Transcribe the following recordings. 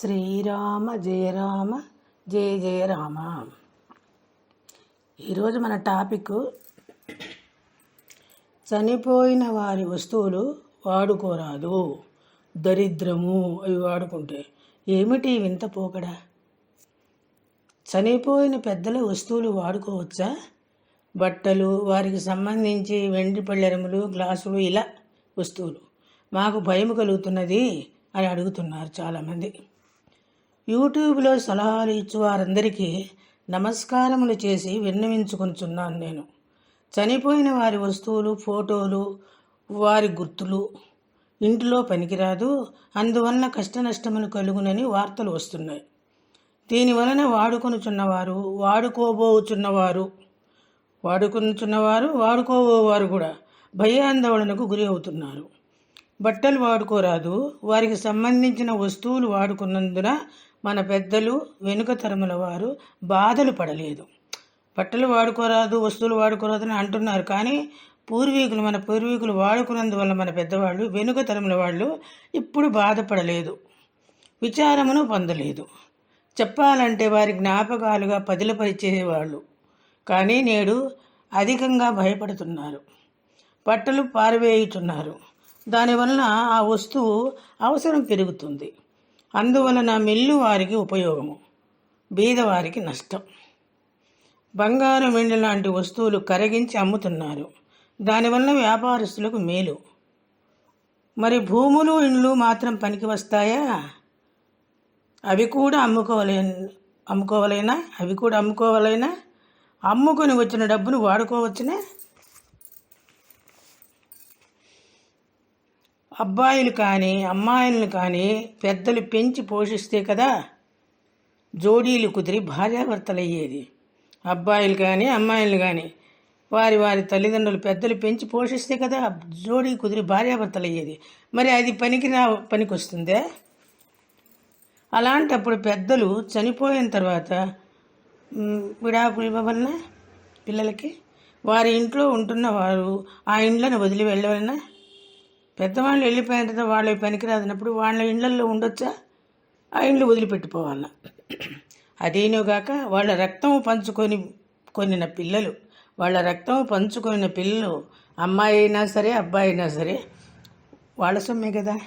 శ్రీరామ జయ రామ జయ జయ రామ. ఈరోజు మన టాపిక్ చనిపోయిన వారి వస్తువులు వాడుకోరాదు. దరిద్రము అవి వాడుకుంటే ఏమిటి వింత పోకడా? చనిపోయిన పెద్దల వస్తువులు వాడుకోవచ్చా? బట్టలు వారికి సంబంధించి వెండి పళ్ళెరములు గ్లాసులు ఇలా వస్తువులు. మాకు భయం కలుగుతున్నది అని అడుగుతున్నారు చాలామంది. యూట్యూబ్లో సలహాలు ఇచ్చు వారందరికీ నమస్కారములు చేసి విన్నవించుకుంటున్నాను నేను. చనిపోయిన వారి వస్తువులు ఫోటోలు వారి గుర్తులు ఇంటిలో పనికిరాదు. అందువలన కష్ట నష్టములు కలుగునని వార్తలు వస్తున్నాయి. దీనివలన వాడుకొనుచున్నవారు వాడుకోబోచున్నవారు వాడుకొనుచున్నవారు వాడుకోబోవారు కూడా భయాందోళనకు గురి అవుతున్నారు. బట్టలు వాడుకోరాదు. వారికి సంబంధించిన వస్తువులు వాడుకున్నందున మన పెద్దలు వెనుక తరముల వారు బాధలు పడలేదు. బట్టలు వాడుకోరాదు వస్తువులు వాడుకోరాదు అని అంటున్నారు. కానీ పూర్వీకులు మన పూర్వీకులు వాడుకున్నందువల్ల మన పెద్దవాళ్ళు వెనుక తరముల వాళ్ళు ఇప్పుడు బాధపడలేదు. విచారమును పొందలేదు. చెప్పాలంటే వారి జ్ఞాపకాలుగా పదిలపరిచేవాళ్ళు కానీ నేడు అధికంగా భయపడుతున్నారు. బట్టలు పారవేయుచున్నారు. దానివలన ఆ వస్తువు అవసరం పెరుగుతుంది. అందువలన మిల్లు వారికి ఉపయోగము బీదవారికి నష్టం. బంగారం వెండి లాంటి వస్తువులు కరిగించి అమ్ముతున్నారు. దానివల్ల వ్యాపారస్తులకు మేలు. మరి భూములు ఇండ్లు మాత్రం పనికి వస్తాయా? అవి కూడా అమ్ముకోవలే అమ్ముకోవాలైనా? అవి కూడా అమ్ముకోవాలైనా? అమ్ముకొని వచ్చిన డబ్బును వాడుకోవచ్చునే? అబ్బాయిలు కానీ అమ్మాయిలను కానీ పెద్దలు పెంచి పోషిస్తే కదా జోడీలు కుదిరి భార్యాభర్తలయ్యేది. అబ్బాయిలు కానీ అమ్మాయిలు కానీ వారి వారి తల్లిదండ్రులు పెద్దలు పెంచి పోషిస్తే కదా జోడీ కుదిరి భార్యాభర్తలు అయ్యేది మరి అది పనికి నా పనికి వస్తుందే అలాంటప్పుడు పెద్దలు చనిపోయిన తర్వాత విడాకులు ఇవ్వవలనా పిల్లలకి? వారి ఇంట్లో ఉంటున్న వారు ఆ ఇండ్లను వదిలి వెళ్ళవలనా? పెద్దవాళ్ళు వెళ్ళిపోయిన తర్వాత వాళ్ళ పనికిరాదన్నప్పుడు వాళ్ళ ఇళ్ళల్లో ఉండొచ్చా? ఆ ఇండ్లు వదిలిపెట్టిపోవాల అదేనోగాక వాళ్ళ రక్తం పంచుకొని కొనిన పిల్లలు వాళ్ళ రక్తం పంచుకొనిన పిల్లలు అమ్మాయి అయినా సరే అబ్బాయి అయినా సరే వాళ్ళ సొమ్మే కదా?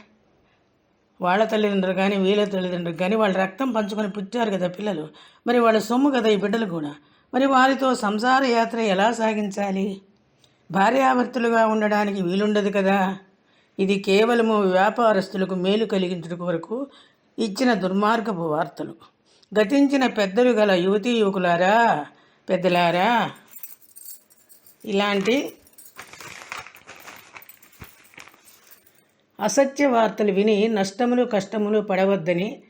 వాళ్ళ తల్లిదండ్రులు కానీ వీళ్ళ తల్లిదండ్రులు కానీ వాళ్ళ రక్తం పంచుకొని పుట్టారు కదా పిల్లలు. మరి వాళ్ళ సొమ్ము కదా ఈ బిడ్డలు కూడా. మరి వారితో సంసార యాత్ర ఎలా సాగించాలి? భార్యాభర్తలుగా ఉండడానికి వీలుండదు కదా? ఇది కేవలము వ్యాపారస్తులకు మేలు కలిగించడం వరకు ఇచ్చిన దుర్మార్గపు వార్తలు. గతించిన పెద్దలు గల యువతీ యువకులారా పెద్దలారా ఇలాంటి అసత్య వార్తలు విని నష్టములు కష్టములు పడవద్దని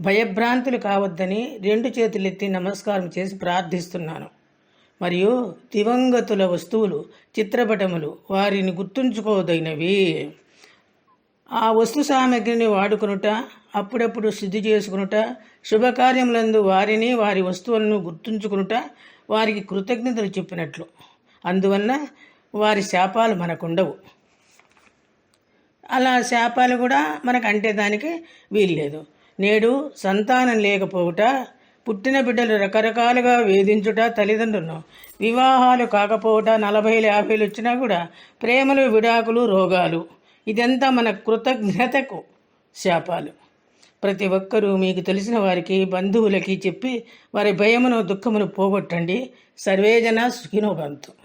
భయభ్రాంతులు కావద్దని రెండు చేతులెత్తి నమస్కారం చేసి ప్రార్థిస్తున్నాను. మరియు దివంగతుల వస్తువులు చిత్రపటములు వారిని గుర్తుంచుకోదగినవి. ఆ వస్తు సామగ్రిని వాడుకొనుట అప్పుడప్పుడు శుద్ధి చేసుకునుట శుభకార్యములందు వారిని వారి వస్తువులను గుర్తుంచుకునుట వారికి కృతజ్ఞతలు చెప్పినట్లు. అందువలన వారి శాపాలు మనకుండవు. అలా శాపాలు కూడా మనకు అంటే దానికి వీల్లేదు. నేడు సంతానం లేకపోవుట పుట్టిన బిడ్డలు రకరకాలుగా వేధించుట తల్లిదండ్రులను. వివాహాలు కాకపోవట నలభై యాభైలు వచ్చినా కూడా ప్రేమలు విడాకులు రోగాలు. ఇదంతా మన కృతజ్ఞతకు శాపాలు. ప్రతి ఒక్కరూ మీకు తెలిసిన వారికి బంధువులకి చెప్పి వారి భయమును దుఃఖమును పోగొట్టండి. సర్వేజన సుఖినోబంతు